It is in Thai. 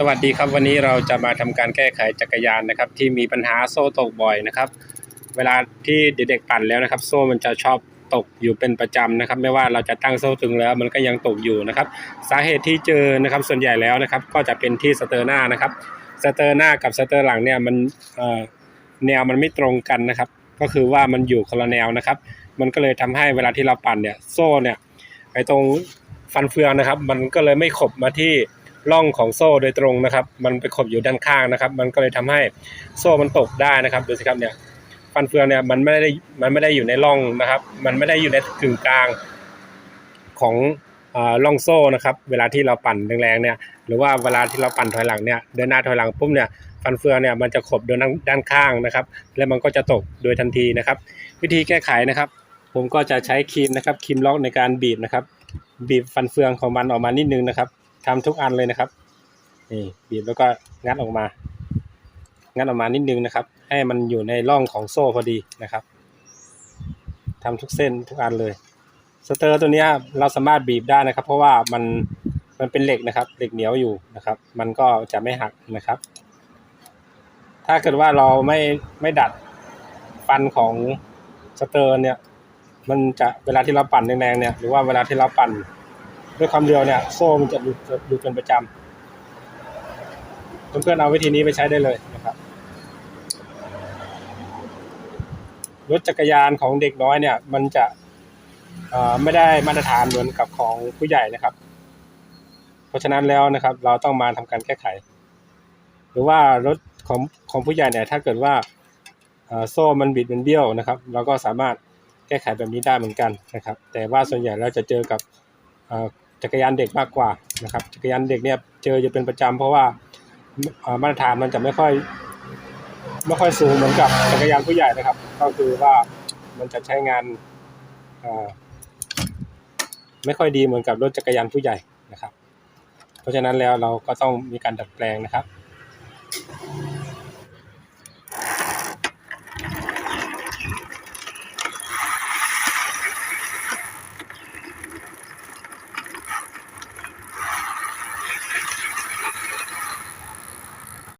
สวัสดีครับวันนี้เราจะมาทำการแก้ไขจักรยานนะครับ ที่มีปัญหาโซ่ตกบ่อยนะครับ เวลาที่เด็กๆปั่นแล้วนะครับ โซ่มันจะชอบตกอยู่เป็นประจำนะครับ ไม่ว่าเราจะตั้งโซ่ตึงแล้ว มันก็ยังตกอยู่นะครับ สาเหตุที่เจอนะครับส่วนใหญ่แล้วนะครับ ก็จะเป็นที่สเตอร์หน้านะครับสเตอร์หน้ากับสเตอร์หลังเนี่ยมันเออแนวมันไม่ตรงกันนะครับ ก็คือว่ามันอยู่คนละแนวนะครับ มันก็เลยทำให้เวลาที่เราปั่นเนี่ยโซ่เนี่ยไอ้ตรงฟันเฟืองนะครับ มันก็เลยไม่ขบมาที่ ร่องของโซ่โดยตรงนะครับ มันไปขบอยู่ด้านข้างนะครับ มันก็เลยทำให้โซ่มันตกได้นะครับดูสิครับเนี่ยฟันเฟืองเนี่ยมันไม่ได้มันไม่ได้อยู่ในร่องนะครับ มันไม่ได้อยู่ในกึ่งกลางของอ่าร่องโซ่นะครับ เวลาที่เราปั่นแรงๆเนี่ยหรือว่าเวลาที่เราปั่นถอยหลังเนี่ยเดินหน้าถอยหลังปุ๊บเนี่ยฟันเฟืองเนี่ยมันจะขบโดนด้านข้างนะครับ แล้วมันก็จะตกโดยทันทีนะครับ วิธีแก้ไขนะครับ ผมก็จะใช้ครีมนะครับครีมล็อกในการบีบนะครับ บีบฟันเฟืองของมันออกมานิดนึงนะครับ ทำทุกอันเลยนะครับ นี่บีบแล้วก็งัดออกมา งัดออกมานิดนึงนะครับ ให้มันอยู่ในร่องของโซ่พอดีนะครับทำทุกเส้นทุกอันเลย สเตอร์ตัวนี้เราสามารถบีบได้นะครับ เพราะว่ามันมันเป็นเหล็กนะครับ เหล็กเหนียวอยู่นะครับ มันก็จะไม่หักนะครับ ถ้าเกิดว่าเราไม่ไม่ดัดฟันของสเตอร์เนี่ย มันจะเวลาที่เราปั่นแรงๆเนี่ย หรือว่าเวลาที่เราปั่น ด้วยความเร็วเนี่ยโซ่มันจะหลุดหลุดเป็นประจำเพื่อนๆเอาวิธีนี้ไปใช้ได้เลยนะครับรถจักรยานของเด็กน้อยเนี่ย มันจะไม่ได้มาตรฐานเหมือนกับของผู้ใหญ่นะครับ เพราะฉะนั้นแล้วนะครับ เราต้องมาทำการแก้ไข หรือว่ารถของของผู้ใหญ่เนี่ย ถ้าเกิดว่าโซ่มันบิดมันเบี้ยวนะครับ เราก็สามารถแก้ไขแบบนี้ได้เหมือนกันนะครับ แต่ว่าส่วนใหญ่เราจะเจอกับ จักรยานเด็กมากกว่านะครับ จักรยานเด็กเนี่ยเจอจะเป็นประจำเพราะว่ามาตรฐานมันจะไม่ค่อยไม่ค่อยสูงเหมือนกับจักรยานผู้ใหญ่นะครับ ก็คือว่ามันจะใช้งานไม่ค่อยดีเหมือนกับรถจักรยานผู้ใหญ่นะครับ เพราะฉะนั้นแล้วเราก็ต้องมีการดัดแปลงนะครับ